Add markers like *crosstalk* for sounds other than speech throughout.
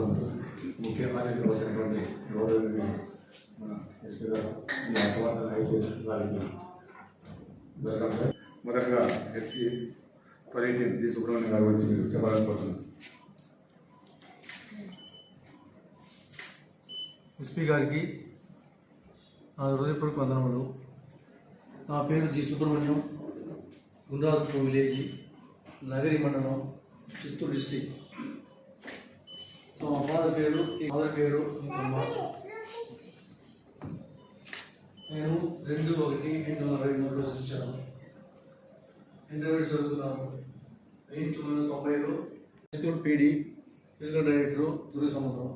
ముఖ్యమైన వచ్చినటువంటి గౌరవ మొదటగా ఎస్సీ పర్యటన జి సుబ్రహ్మణ్యం గారు వచ్చి మీరు చెప్పాలనుకుంటున్నాను. ఎస్పీ గారికి నా హృదయపూర్వక వందనములు. నా పేరు జి సుబ్రహ్మణ్యం. గుండ్రాజపూర్ విలేజ్ నగరి మండలం చిత్తూరు డిస్టిక్. సో మా ఫాదర్ పేరు ఈ ఫాదర్ పేరు నేను రెండు ఒకటి రెండు నలభై మూడులో వచ్చాను ఇంటర్మీడియట్ చదువుతున్నాను వెయ్యి తొమ్మిది వందల తొంభైలో school PD physical director Durgasamudram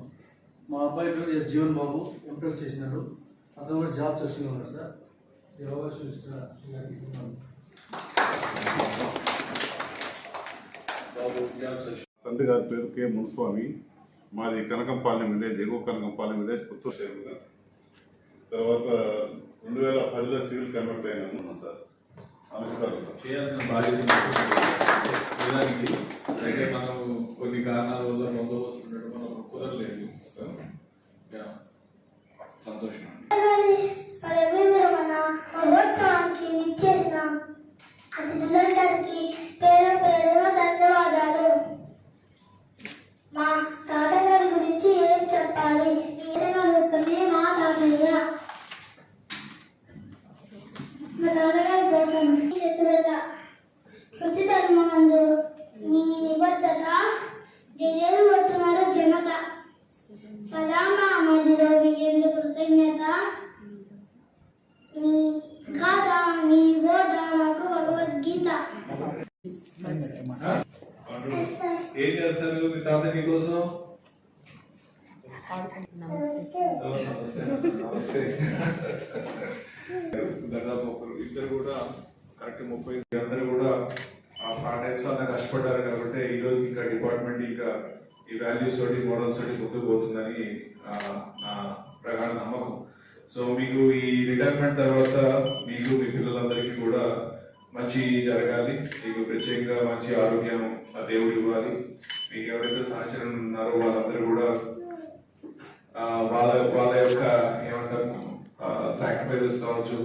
మా అబ్బాయి పేరు ఎస్ జీవన్ బాబు ఎంటెక్ చేసినాడు అతను కూడా జాబ్ చేస్తూనే ఉన్నాడు సార్. ఈ అవకాశం ఇచ్చిన తండ్రి గారి పేరు కె మునుస్వామి. మాది కనకంపాలెం విలేజ్ ఎగువ కనకంపాలెం విలేజ్ పుత్తూరు చేరుగా తర్వాత రెండు వేల పదిలో సివిల్ కన్వర్ట్ అయినాను సార్. నమస్కారం సార్. చేయాల్సిన బాధ్యత అయితే మనం కొన్ని కారణాల వల్ల బందోబస్తు ఉండడం మనం కుదరలేదు. సంతోషం మా తాతగారి కోసం చతురత కృతి ధర్మమందు మీ నిబద్ధత జయలు కొట్టున్నారు జనత సదా మా మదిలో మీ ఎందు కృతజ్ఞత మీ గాథ మీ బోధ మాకు భగవద్గీత ఏం చేస్తారు మీ తాత మీకోసం నమస్తే. *laughs* దాదాపు ఒకరు ఇద్దరు కూడా కరెక్ట్ ముప్పై అందరూ కూడా ఆ టైమ్స్ అంతా కష్టపడ్డారు కాబట్టి ఈ రోజు ఇంకా డిపార్ట్మెంట్ ఇంకా ఈ వాల్యూస్ తోటి మోడల్స్ తోటి ముందుకు పోతుందని నా ప్రగాఢ నమ్మకం. సో మీకు ఈ రిటైర్మెంట్ తర్వాత మీకు మీ పిల్లలందరికీ కూడా మంచి జరగాలి. మీకు ప్రత్యేకంగా మంచి ఆరోగ్యం ఆ దేవుడు ఇవ్వాలి. మీకు ఎవరైతే సహచరులు ఉన్నారో వాళ్ళందరూ కూడా వాళ్ళ వాళ్ళ యొక్క ఏమంటారు సాక్రిఫైజెస్ కావచ్చు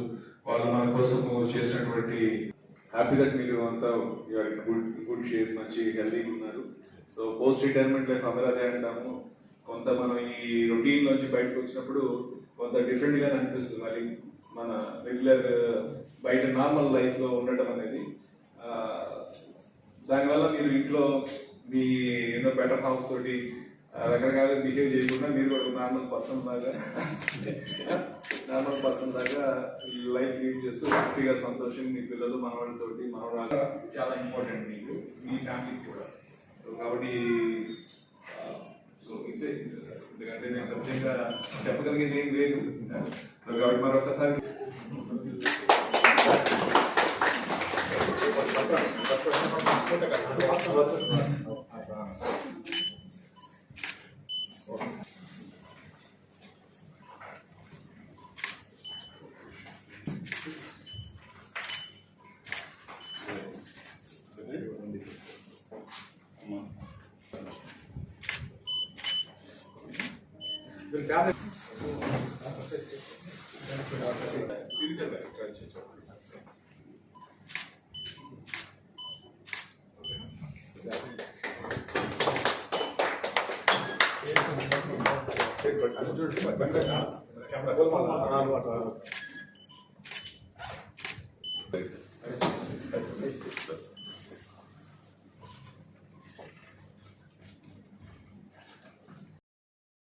వాళ్ళు మన కోసం చేసినటువంటి హ్యాపీ దట్ మీరు అంతా గుడ్ గుడ్ షేప్ మంచి హెల్తీగా ఉన్నారు. సో పోస్ట్ రిటైర్మెంట్ లైఫ్ అందరూ అంటాము. కొంత మనం ఈ రొటీన్ నుంచి బయటకు వచ్చినప్పుడు కొంత డిఫరెంట్గా అనిపిస్తుంది. మరి మన రెగ్యులర్ బయట నార్మల్ లైఫ్లో ఉండటం అనేది దానివల్ల మీరు ఇంట్లో మీ ఎన్నో బెటర్ హౌస్ తోటి రకరకాల బిహేవ్ చేయకుండా మీరు ఒక నార్మల్ పర్సన్ లాగా నార్మల్ పర్సన్ లాగా లైఫ్ లీడ్ చేస్తూ హ్యాపీగా సంతోషం మీ పిల్లలు మనవాళ్ళతోటి మనవాళ్ళ చాలా ఇంపార్టెంట్ మీకు మీ ఫ్యామిలీకి కూడా. సో కాబట్టి సో ఇదే ఎందుకంటే నేను ప్రత్యేకంగా చెప్పగలిగేది ఏం లేదు. సో కాబట్టి మరొకసారి Will gather. చూడండి